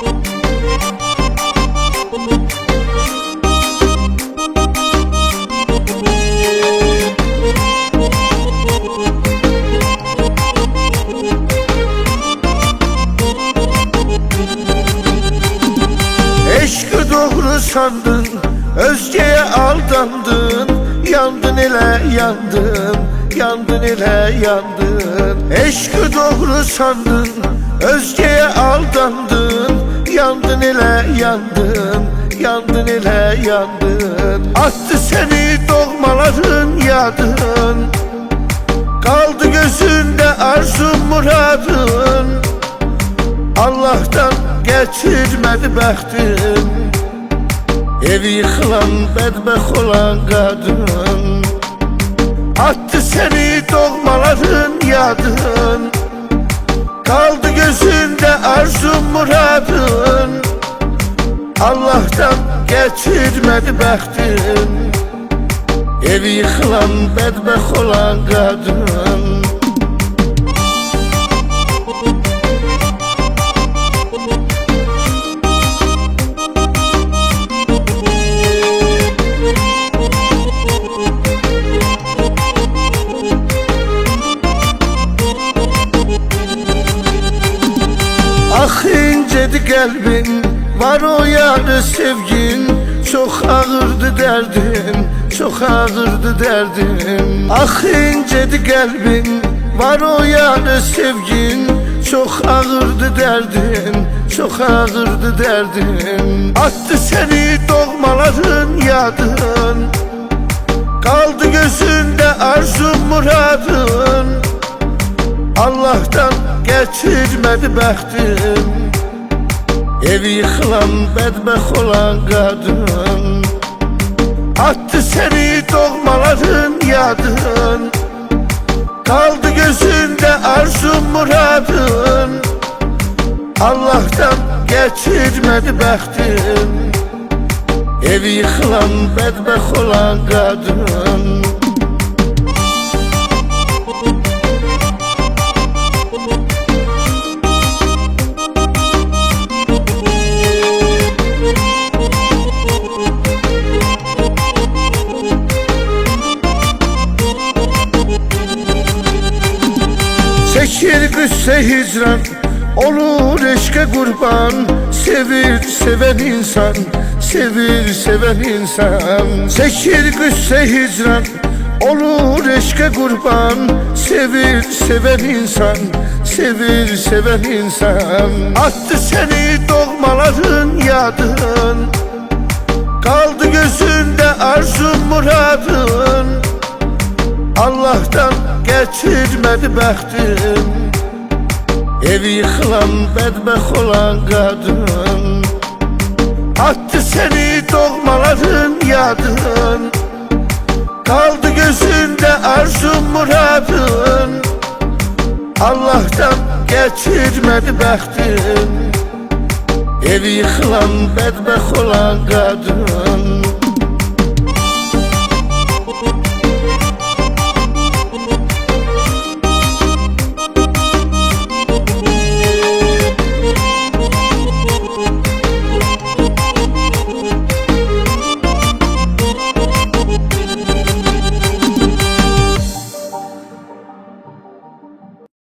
Eşkı doğru sandın Özgeye aldandın. Yandın ile yandın Yandın ile yandın. Eşkı doğru sandın Özgeye aldandın Yandın ile yandın Yandın ile yandın. Attı seni doğmaların yadın. Kaldı gözünde arzun muradın. Allah'tan geçirmedi bəxtin Evi yıkılan bədbəxt olan qadın Attı seni doğmaların yadın muradın Allah'tan geçirmedi bəxtin. Evi yıkılan bədbəxt olan qadın incedi kalbin Var o yarı sevgin. Çok ağırdı derdin Çok ağırdı derdin Ah incedi kalbin Var o yarı sevgin. Çok ağırdı derdin Çok ağırdı derdin Attı seni doğmaların yadın. Kaldı gözünde arzun muradın. Allah'tan geçirmedi bəxtim Evi yıkılan bədbəxt olan qadın Attı seni doğmaların yadın. Kaldı gözünde arzun muradın. Allah'tan geçirmedi bəxtim Evi yıkılan bədbəxt olan qadın Çekir qüssə hicran Olur eşke kurban. Sevir seven insan Sevir seven insan. Çekir qüssə hicran Olur eşke kurban. Sevir seven insan Sevir seven insan. Attı seni doğmaların yadın. Kaldı gözünde arzun muradın. Allah'tan geçirmedi bəxtim. Evi yıkılan bədbəxt olan qadın. Attı seni doğmaların yadın. Kaldı gözünde arzun muradın. Allah'tan geçirmedi bəxtim. Evi yıkılan bədbəxt olan qadın